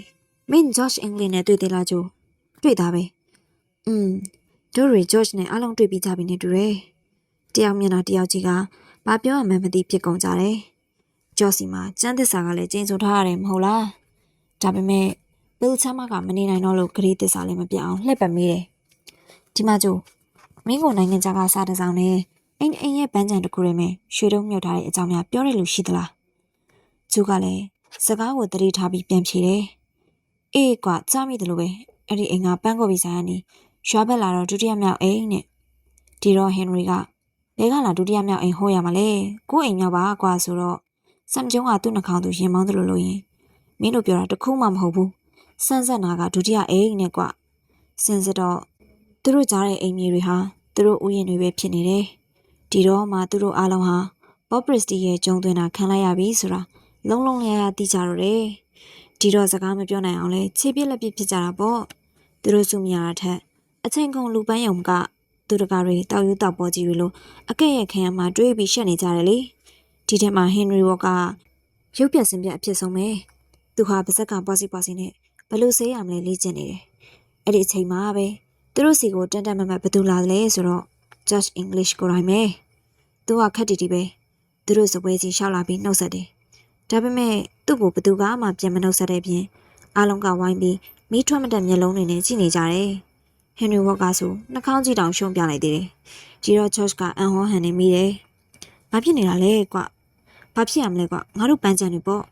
မင်းဂျော့ချ်အင်္ဂလိပ်နဲ့တွေ့သေးလားကျူတွေ့တာပဲ။อืม တို့ရီဂျော့ချ်နဲ့အားလုံးတွေ့ပြီးကြပြီနဲ့တူတယ်။တယောက်မျက်နှာတယောက်ကြီးကဘာပြောရမှန်းမသိဖြစ်ကုန်ကြတယ်။ဂျော့စီမှာကျန်းသစ္စာကလည်းကျင်းစုထားရတယ်မဟုတ်လား။ဒါပေမဲ့ဘီလ်ချမ်းမကမနေနိုင်တော့လို့ဂရီးသစ္စာလည်းမပြတ်အောင်လှည့်ပတ်မိတယ်။ဒီမှာကျူမင်းကိုနိုင်ငံခြားကစားတဲ့ဆောင်နဲ့အိမ်အိမ်ရဲ့ပန်းချံတစ်ခုရဲမဲ့ရွှေတုံးမြုပ်ထားတဲ့အကြောင်းများပြောရလို့ရှိသလားကျူကလည်းစကားကိုတတိထားပြီးပြန်ဖြေတယ်အေးကွာကြားမိတယ်လို့ပဲအဲ့ဒီအိမ်ကပန်းကိုပြီးဆိုင်ကနေ ရွာဘက်လာတော့ဒုတိယမြောက်အိမ်နဲ့ဒီတော့ဟင်နရီကဘဲကလာဒုတိယမြောက်အိမ်ဟိုးရမှာလေကို့အိမ်မြောက်ပါကွာဆိုတော့စံကျုံကသူ့နှာခေါင်းသူရင်မောင်းတယ်လို့လို့ရင်မင်းတို့ပြောတာတခုမှမဟုတ်ဘူးစန်းဆက်နာကဒုတိယအိမ်နဲ့ကွာစင်စစ်တော့သူတို့ကြားတဲ့အိမ်မြေတွေဟာသူတို့ဥယျာဉ်တွေပဲဖြစ်နေတယ်ဒီတော့မှသူတို့အားလုံးဟာဘော့ပရစ်တီရဲ့ဂျုံသွင်းတာခံလိုက်ရပြီဆိုတာလုံးလုံးလျားလျားသိကြတော့တယ်ဒီတော့စကားမပြောနိုင်အောင်လဲခြေပြက်လက်ပြက်ဖြစ်ကြတာပေါ့သူတို့စုမြရတာထက် အချိန်ကုန်လူပန်းယုံကသူတကာတွေတောက်ယူတောက်ပေါ်ကြီးတွေလိုအကဲ့ရဲ့ခံရမှာတွေးပြီးရှက်နေကြတယ်လေဒီထက်မှာဟင်နရီဝေါ်ကရုပ်ပြက်စင်ပြက်အဖြစ်ဆုံးပဲသူဟာပါဇက်ကပွားစီပွားစီနဲ့ဘယ်လိုဆေးရမလဲလေ့ကျင့်နေတယ်အဲ့ဒီအချိန်မှာပဲသူတို့စီကိုတန်တန်မတ်မတ်ဘယ်သူလာလဲဆိုတော့ Judge English ကိုရိုင်းမယ်သူကခက်တီတီပဲသူတို့စပွဲကြီးရှောက်လာပြီးနှုတ်ဆက်တယ်ဒါပေမဲ့သူ့ကိုဘသူကမှပြန်မနှုတ်ဆက်တဲ့ပြင်အားလုံးကဝိုင်းပြီးမီးထွက်မတက်မျက်လုံးတွေနဲ့ကြည့်နေကြတယ် ဟင်နရီဝေါ်ကဆိုနှာခေါင်းကြည့်တောင်ရှုံးပြလိုက်သေးတယ်ဂျီရော့ချော့ချ်ကအန်ဟောဟန်နေမိတယ်ဘာဖြစ်နေတာလဲကွဘာဖြစ်ရမလဲကွငါတို့ပန်းချန်တွေပေါ့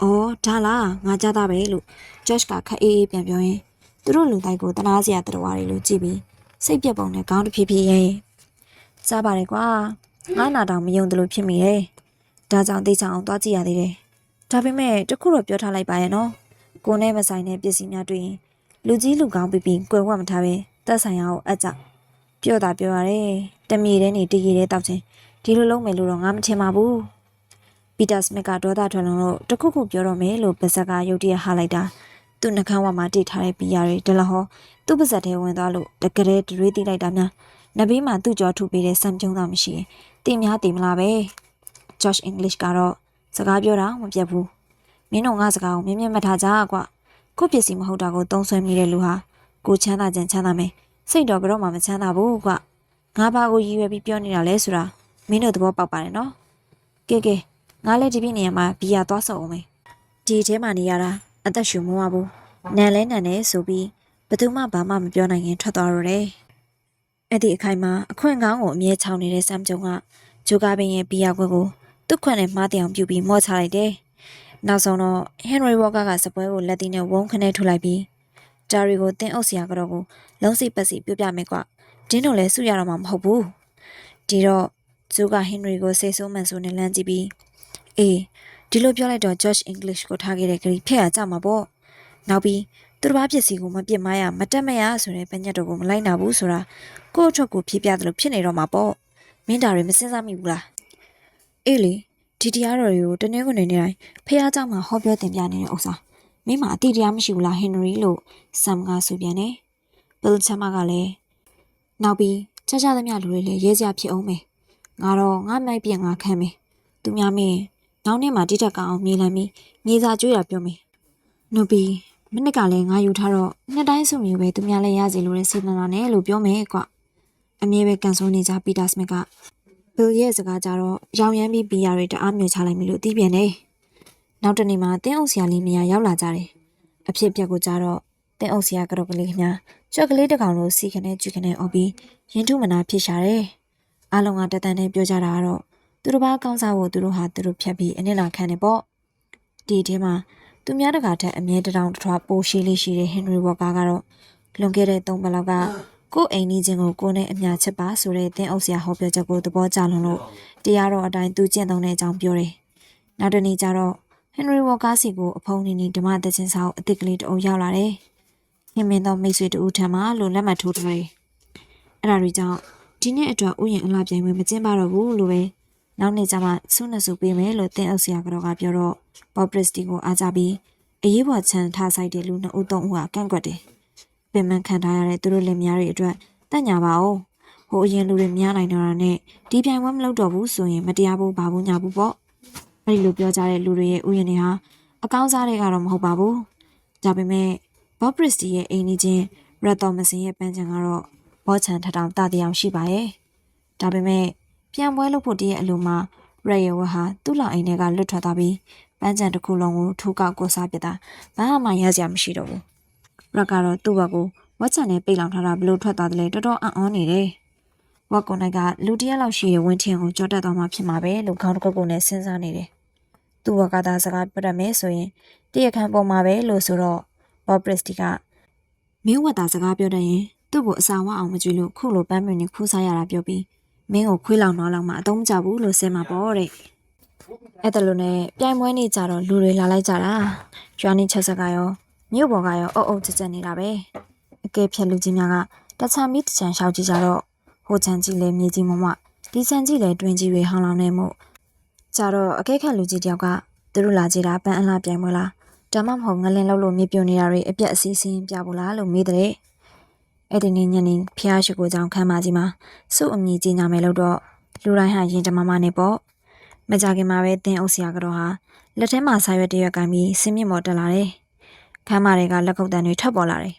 အော်ဒါလားငါကြတာပဲလို့ဂျော့ချ်ကခက်အေးအေးပြန်ပြောရင်သူတို့လူတိုက်ကိုတနာစရာတော်ဝါတွေလို့ကြည့်ပြီးစိတ်ပြက်ပုံနဲ့ခေါင်းတစ်ဖြည်းဖြည်းရင်စားပါတယ်ကွာငါနာတောင်မယုံတယ်လို့ဖြစ်မိတယ်ဒါကြောင့်သိချအောင်သွားကြည့်ရသေးတယ်ဒါပေမဲ့တခုတော့ပြောထားလိုက်ပါရဲ့နော်ကိုနဲ့မဆိုင်တဲ့ပစ္စည်းများတွေ့ရင် လူကြီးလူကောင်းပြပြီးကွယ်ဝတ်မထားပဲတက်ဆိုင်ရအောင်အပ်ကြပြောတာပြောရတယ်တမီတဲ့နေတည်ရတဲ့တောက်ချင်းဒီလိုလုံးမယ်လို့တော့ငါမထင်ပါဘူးပီတာစမစ်ကဒေါသထွက်လုံးလို့တခုခုပြောတော့မယ်လို့ပါဇက်ကရုတ်တရက်ဟာလိုက်တာသူ့နှကန်းဝမှာတိတ်ထားတဲ့ပီယာတွေဒလဟောသူ့ပါဇက်ထဲဝင်သွားလို့တကယ်တည်းတွေးတိလိုက်တာများနဘေးမှာသူ့ကြောထုတ်ပေးတဲ့စံကြုံသားမရှိရင်တင်များတင်မလားပဲ Josh English ကတော့စကားပြောတာမပြတ်ဘူးမင်းတို့ငါစကားကိုမြင်မြင်မထားကြကွာ ကိုပစ္စည်းမဟုတ်တာကိုသုံးဆွဲမိတဲ့လူဟာကိုချမ်းသာခြင်းချမ်းသာမယ်စိတ်တော့ကတော့မှမချမ်းသာဘူးကွာငါဘာကိုရည်ရွယ်ပြီးပြောနေတာလဲဆိုတာမင်းတို့သဘောပေါက်ပါတယ်နော်ကဲကဲငါလည်းဒီပြည့်နေရာမှာဘီယာသွားဆော့အောင်မယ်ဒီထဲမှာနေရတာအသက်ရှူမဝဘူးနန်လဲနန်နေဆိုပြီးဘယ်သူမှဘာမှမပြောနိုင်ရင်ထွက်သွားတော့တယ်အဲ့ဒီအခိုင်မှာအခွင့်ကောင်းကိုအမြဲချောင်းနေတဲ့စမ်ဂျုံကဂျိုကာပင်ရဲ့ဘီယာခွက်ကိုသူ့ခွက်နဲ့မှားတောင်ပြုတ်ပြီးမော့ချလိုက်တယ် နောက်ဆုံးတော့ဟန်ရီဝေါကာကစပွဲကိုလက်သီးနဲ့ဝုန်းခနဲ့ထုတ်လိုက်ပြီးဂျာရီကိုတင်းအုပ်စရာကတော့ကိုလုံးစိပတ်စီပြပြမယ်ကွဒင်းတို့လည်းစုရတော့မှာမဟုတ်ဘူးဒီတော့ဂျိုကဟင်ရီကိုစိတ်ဆိုးမှန်ဆိုးနဲ့လမ်းကြည့်ပြီးအေးဒီလိုပြောလိုက်တော့ George English ကိုထားခဲ့တဲ့ဂရီဖက်ရကြမှာပေါ့နောက်ပြီးသူတစ်ပါးပစ္စည်းကိုမပြစ်မရမတက်မရဆိုတဲ့ပညတ်တော်ကိုမလိုက်နာဘူးဆိုတာကိုယ့်အထွက်ကိုဖြေပြတယ်လို့ဖြစ်နေတော့မှာပေါ့မင်းဒါတွေမစင်စားမိဘူးလားအေးလေ ဒီတရားတော်တွေကိုတနင်္ဂနွေနေ့တိုင်းဖះเจ้าမှာဟောပြောတင်ပြနေတဲ့ဥစ္စာမင်းမအတိတရားမရှိဘူးလားဟင်နရီလို့ဆမ်ကဆိုပြန်တယ်ဘယ်လ်ချမကလည်းနောက်ပြီးချာချာသမျှလူတွေလည်းရဲစရာဖြစ်အောင်မယ်ငါတော့ငါမိုက်ပြငါခံမယ်သူများမင်းနောက်နေ့မှတိတက်ကောင်မြေးလမ်းပြီးမြေစာကျွေးရပြောမယ်နုပီမနစ်ကလည်းငါယူထားတော့နှစ်တိုင်းစုမျိုးပဲသူများလည်းရစီလို့တဲ့စေတနာနဲ့လို့ပြောမယ်ကွအမြဲပဲကန်ဆိုးနေကြပီတာစမစ်က ဘယ်ရဲ့စကားကြတော့ရောင်ရမ်းပြီးဘီယာတွေတအားမျိုးချလိုက်ပြီလို့သိပြန်တယ်နောက်တနေ့မှတင်းအုပ်ဆရာလေးမယားရောက်လာကြတယ်အဖြစ်ပြက်ကိုကြတော့တင်းအုပ်ဆရာကတော့ကလေးခင်ဗျာကြွက်ကလေးတစ်ကောင်လို့စီခနဲ့ကျူခနဲ့အော်ပြီးရင်ထုမနာဖြစ်ရှာတယ်အားလုံးကတတန်နဲ့ပြောကြတာကတော့သူတို့ဘာကောင်းစားဖို့သူတို့ဟာသူတို့ဖြတ်ပြီးအနစ်လာခံနေပေါ့ဒီထဲမှာသူများတကာထက်အမြဲတတောင်တထွားပိုရှိလေးရှိတဲ့ဟင်နရီဝေါ်ကာကတော့လွန်ခဲ့တဲ့၃ပတ်လောက်က ကို့အိမ်နီးချင်းကိုကိုနဲ့အမြချစ်ပါဆိုတဲ့တင်းအုပ်ဆရာဟောပြောချက်ကိုသဘောကျလွန်လို့တရားတော်အတိုင်းသူကျင့်သုံးတဲ့အကြောင်းပြောတယ်။နောက်တနေ့ကျတော့ဟင်နရီဝေါ်ကာစီကိုအဖုံးနေနေဓမ္မတချင်းဆောင်အစ်စ်ကလေးတအုပ်ရောက်လာတယ်။ဟင်မင်းတော့မိတ်ဆွေတူထံမှာလို့လက်မှတ်ထိုးထားတယ်။အဲ့ဒါတွေကြောင့်ဒီနေ့အတွက်ဥယျာဉ်အလားပြိုင်ပွဲမကျင်းပတော့ဘူးလို့ပဲနောက်နေ့ကျမှဆုနဲ့ဆုပေးမယ်လို့တင်းအုပ်ဆရာကတော့ကပြောတော့ဘော့ပရစ်တီကိုအားကြပြီးအရေးပေါ်ချန်ထားဆိုင်တဲ့လူနှစ်ဦးသုံးဦးဟာကန့်ကွက်တယ် ပင်မခံထားရတဲ့သူတို့လင်မယားတွေအတွက်တက်ညာပါအောင်ဟိုအရင်လူတွေများနိုင်တော့တာနဲ့ဒီပြိုင်ပွဲမလုပ်တော့ဘူးဆိုရင်မတရားဘူးဘာဘူးညာဘူးပေါ့အဲ့ဒီလိုပြောကြတဲ့လူတွေရဲ့ဥယျာဉ်တွေဟာအကောင်းစားတွေကတော့မဟုတ်ပါဘူးဒါပေမဲ့ဘော့ပရစ်တီရဲ့အိမ်ကြီးချင်းရက်တော်မစင်ရဲ့ပန်းချံကတော့ဘောချန်ထထောင်တတရားရှိပါရဲ့ဒါပေမဲ့ပြန်ပွဲလုပ်ဖို့တည်းရဲ့အလိုမှာရက်ရဝဟာသူ့လောင်အိမ်ထဲကလွတ်ထွက်သွားပြီးပန်းချံတစ်ခုလုံးကိုထိုးကောက်ကိုစားပစ်တာဘာမှရစရာမရှိတော့ဘူး ရက်ကတော့သူ့ဘက်ကိုဝက်ချန်နဲ့ပိတ်လောင်ထားတာဘလို့ထွက်သွားတယ်လဲတော်တော်အံ့ဩနေတယ်ဝက်ကွန်နိုင်ကလူတစ်ယောက်လောက်ရှိရဲ့ဝင်းထင်းကိုကြောတက်သွားမှဖြစ်မှာပဲလို့ခေါင်းတစ်ခုခုနဲ့စဉ်းစားနေတယ်သူ့ဘက်ကသာစကားပြတတ်မယ်ဆိုရင်တရခန့်ပေါ်မှာပဲလို့ဆိုတော့ဘော့ပရစ်တီကမင်းဝက်သာစကားပြောတတ်ရင်သူ့ကိုအစာဝအောင်မကြွေလို့ခုလိုပန်းမင်းနဲ့ခူးစားရတာပြောပြီးမင်းကိုခွေးလောင်တော့လောက်မှအသုံးမကျဘူးလို့ဆဲမှာပေါ့တဲ့အဲ့ဒါလိုနဲ့ပြိုင်ပွဲနေကြတော့လူတွေလာလိုက်ကြတာကျွမ်းနေချက်ဆက်ကရော မြို့ပေါ်ကရောအုပ်အုပ်ချက်ချက်နေတာပဲအကဲဖြက်လူကြီးများကတချာမီတချန်ရှောက်ကြည့်ကြတော့ဟိုချန်ကြီးလဲမြေကြီးမမဒီချန်ကြီးလဲတွင်ကြီးတွေဟောင်းလောင်နေမှုကြတော့အကဲခက်လူကြီးတယောက်ကသူတို့လာကြတာပန်းအလားပြိုင်ပွဲလားဒါမှမဟုတ်ငလင်လောက်လို့မြေပြုံနေတာတွေအပြက်အစည်းစင်းပြဖို့လားလို့မေးတဲ့အဲ့ဒီနေ့ညနေဖျားရှိကိုကြောင့်ခမ်းမကြီးမှာစုအမြင့်ကြီးညာမယ်လို့တော့လူတိုင်းဟာရင်တမမနဲ့ပေါ့မကြခင်မှာပဲတင်းအုပ်ဆရာကတော့ဟာလက်ထဲမှာဆာရွက်တရွက်ကင်ပြီးစင်းမြင့်မော်တက်လာတယ် ခမ်းမတွေကလက်ခုပ်တန်းတွေထပ်ပေါ်လာတယ်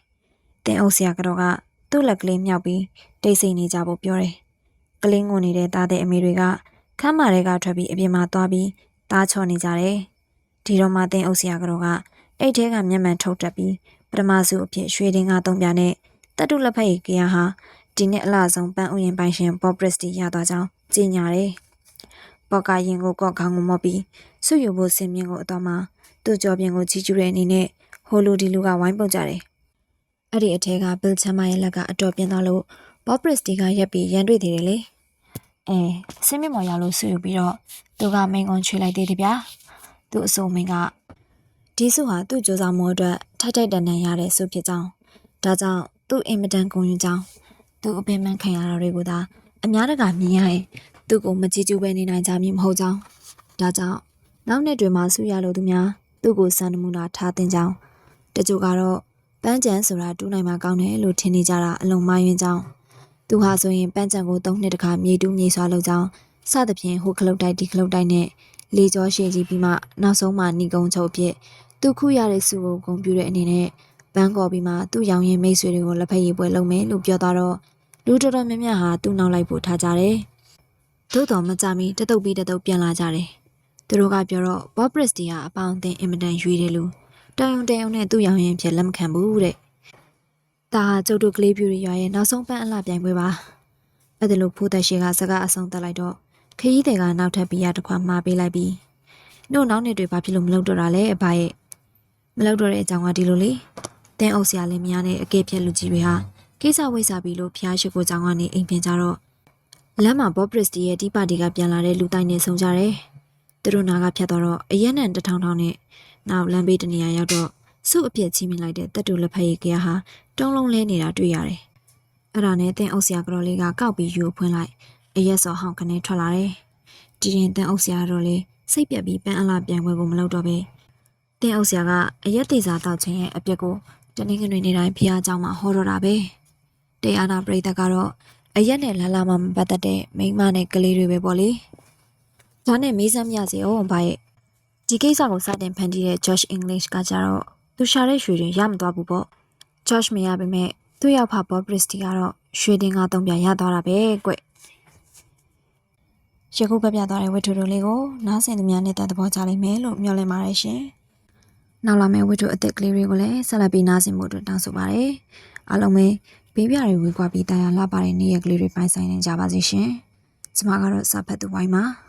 တင်းအုပ်ဆရာကတော့ကသူ့လက်ကလေးမြောက်ပြီးတိတ်ဆိတ်နေကြဖို့ပြောတယ်ကလင်းငုံနေတဲ့တားတဲ့အမေတွေကခမ်းမတွေကထွက်ပြီးအပြင်မှာသွားပြီးတားချော်နေကြတယ်ဒီတော့မှတင်းအုပ်ဆရာကတော့ကအိတ်ထဲကမျက်မှန်ထုတ်တက်ပြီးပထမစုအဖြစ်ရွှေတင်းကသုံးပြနဲ့တက်တုလက်ဖက်ရည်ကရဟာဒီနှစ်အလားဆုံးပန်းဥယျာဉ်ပိုင်ရှင်ဘော့ပရစ်တီရသွားကြောင်းကြေညာတယ်။ဘော့ကရင်ကိုကော့ခေါင်းကိုမော့ပြီးစုယူဖို့စင်မြင့်ကိုအတော်မှာသူ့ကြောပြင်ကိုကြီးကျူးတဲ့အနေနဲ့ ဟိုလိုဒီလူကဝိုင်းပုတ်ကြတယ်။အဲ့ဒီအထက်ကဘီလ်ချမ်းမရဲ့လက်ကအတော်ပြင်းသွားလို့ဘော့ပရစ်တီကရက်ပြီးရန်တွေ့သေးတယ်လေ။အဲစင်မြင့်မော်ရောက်လို့စုယူပြီးတော့သူကမိန်ကွန်ချွေလိုက်သေးတယ်ဗျာ။သူ့အဆိုမိန်ကဒီစုဟာသူ့ကြိုးစားမှုအတွက်ထိုက်ထိုက်တန်တန်ရတဲ့စုဖြစ်ကြောင်းဒါကြောင့်သူ့အင်မတန်ဂုဏ်ယူကြောင်းသူ့အပင်ပန်းခံရတာတွေကိုသာအများတကာမြင်ရရင်သူ့ကိုမကြည့်ကြည့်ပဲနေနိုင်ကြမည်မဟုတ်ကြောင်းဒါကြောင့်နောက်နှစ်တွေမှာဆုရလို့သူများသူ့ကိုစံနမူနာထားတင်ကြောင်း တချို့ကတော့ပန်းချံဆိုတာတူးနိုင်မှာကောင်းတယ်လို့ထင်နေကြတာအလုံးမယွင်းကြောင်းသူဟာဆိုရင်ပန်းချံကို၃နှစ်တခါမြေတူးမြေဆွာလုပ်ကြောင်းစသဖြင့်ဟိုခလုတ်တိုက်ဒီခလုတ်တိုက်နဲ့လေကြောရှည်ကြီးပြီးမှနောက်ဆုံးမှဏီကုံချုပ်ဖြစ်သူခုရတဲ့စုကိုဂုံပြူတဲ့အနေနဲ့ဘန်းကော်ပြီးမှသူ့ရောင်ရင်မိတ်ဆွေတွေကိုလက်ဖက်ရည်ပွဲလုပ်မယ်လို့ပြောသွားတော့လူတော်တော်များများဟာသူ့နောက်လိုက်ဖို့ထားကြတယ်။သို့တော်မကြမီတတုပ်ပြီးတတုပ်ပြန်လာကြတယ်။သူတို့ကပြောတော့ဘော့ပရစ်တီဟာအပေါင်းအသင်းအင်မတန်ရွေးတယ်လို့ တယုံတယုံနဲ့သူ့ရောင်ရင်ဖြစ်လက်မခံဘူးတဲ့။ဒါဟာကျုပ်တို့ကလေးပြူရွာရဲ့နောက်ဆုံးပန်းအလှပြိုင်ပွဲပါ။အဲ့ဒါလို့ဖိုးသက်ရှိကစကားအဆုံးတက်လိုက်တော့ခရီးတွေကနောက်ထပ်ပြီးရတစ်ခွမှားပေးလိုက်ပြီးနှုတ်နောက်နှစ်တွေဘာဖြစ်လို့မလုပ်တော့တာလဲအဘရဲ့မလုပ်တော့တဲ့အကြောင်းကဒီလိုလေတင်းအုပ်ဆရာလင်မယားနဲ့အကဲဖြတ်လူကြီးတွေဟာကိစ္စဝိစာပြီးလို့ဖျားရှိကိုကြောင်းကနေအိမ်ပြင်ကြတော့လမ်းမှာဘော့ပရစ်တီရဲ့ဒီပါတီကပြန်လာတဲ့လူတိုင်းနဲ့ဆုံကြတယ်သူတို့နာကဖြတ်တော့တော့အရက်နဲ့တထောင်ထောင်နဲ့ နောက်လမ်းဘေးတနေရာရောက်တော့စုအပြစ်ချင်းမြင်လိုက်တဲ့တက်တူလက်ဖက်ရည်ကရဟာတုံးလုံးလဲနေတာတွေ့ရတယ်အဲ့ဒါနဲ့တင်းအုပ်ဆရာကတော်လေးကကောက်ပြီးယူဖွင့်လိုက်အရက်စော်ဟောင်းကနေထွက်လာတယ်ဒီရင်တင်းအုပ်ဆရာတော်လေးစိတ်ပြက်ပြီးပန်းအလားပြန်ပွဲကိုမလုပ်တော့ပဲတင်းအုပ်ဆရာကအရက်သေးစာတောက်ခြင်းရဲ့အပြစ်ကိုတနင်္ဂနွေနေ့တိုင်းဖះเจ้าမှာဟောတော့တာပဲတရားနာပရိသတ်ကတော့အရက်နဲ့လာလာမှမပတ်သက်တဲ့မိန်းမနဲ့ကလေးတွေပဲပေါ့လေဒါနဲ့မေးစမ်းမြစေအောင်ဘာရဲ့ ဒီကိစ္စကိုစတင်ဖန်တီးတဲ့ Josh English ကကြတော့သူရှာတဲ့ရွှေတွေရမသွားဘူးပေါ့ Josh မရပါမဲ့သူ့ရောက်ဖာ Bob Christie ကတော့ရွှေတင်ကသုံးပြရသွားတာပဲကွရခုပြပြသွားတဲ့ဝတ္ထုတို့လေးကိုနားဆင်သူများနဲ့တသဘောချလိမ့်မယ်လို့မျှော်လင့်ပါတယ်ရှင်။နောက်လာမယ့်ဝတ္ထုအသစ်ကလေးတွေကိုလည်းဆက်လက်ပြီးနားဆင်ဖို့အတွက်တောင်းဆိုပါရစေ။အားလုံးပဲဘေးပြတွေဝေကွာပြီးတာယာလှပတဲ့နေ့ရက်ကလေးတွေပိုင်ဆိုင်နေကြပါစေရှင်။ကျွန်မကတော့စာဖတ်သူဝိုင်းပါ။